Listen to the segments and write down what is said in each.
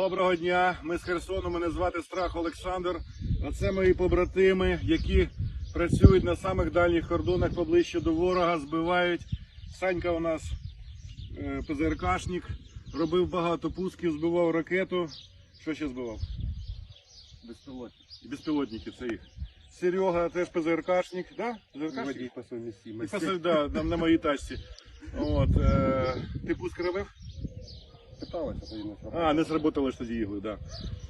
Доброго дня, ми з Херсону. Мене звати Страх Олександр. А це мої побратими, які працюють на самих дальніх кордонах поближче до ворога, збивають. Санька у нас е, ПЗРКшник, робив багато пусків, збивав ракету. Що ще збивав? Безпілотник. І безпілотники, це їх. Серега теж ПЗРКшник, да? ПЗРКшник? Водій по І совмістимості. да, на, на моїй тачці. От, е, ти пуск робив? Питалася, А, не сработали тоді ігли, так.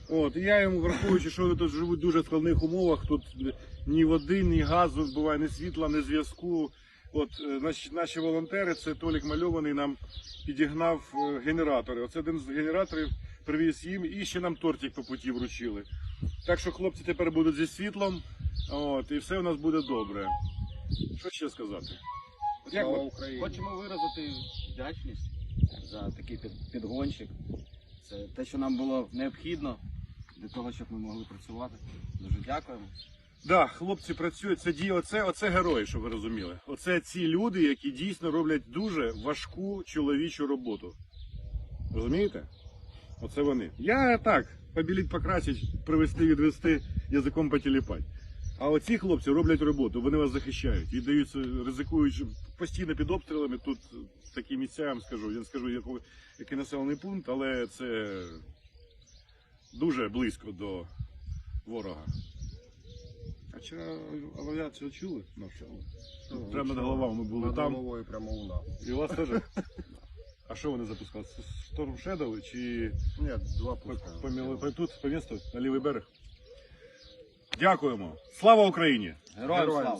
Да. От, я йому враховуючи, що вони тут живуть в дуже складних умовах, тут ні води, ні газу, буває, ні світла, ні зв'язку. От е, наші, наші волонтери, це Толік Мальований, нам підігнав е, генератори. Оце один з генераторів привіз їм і ще нам тортик по путі вручили. Так що хлопці тепер будуть зі світлом, от, і все у нас буде добре. Що ще сказати? Слава Україні. Хочемо виразити вдячність за такий під- підгончик. Це те, що нам було необхідно для того, щоб ми могли працювати. Дуже дякуємо. Да, хлопці працюють. Це діє. Оце, оце герої, щоб ви розуміли. Оце ці люди, які дійсно роблять дуже важку чоловічу роботу. Розумієте? Оце вони. Я так, побіліть, покрасить, привезти, відвести, язиком потіліпать. А оці хлопці роблять роботу, вони вас захищають, віддаються, ризикують постійно під обстрілами. Тут такі місця, я вам скажу, я не скажу, який, населений пункт, але це дуже близько до ворога. А чи авіацію чули? Навчали. Тут прямо над головами були Над там. головою прямо у нас. І у вас теж? А що вони запускали? Storm Shadow чи Ні, два по, по, міло- по- тут, по місту, на лівий берег? Дякуємо. Слава Україні! Героям слава.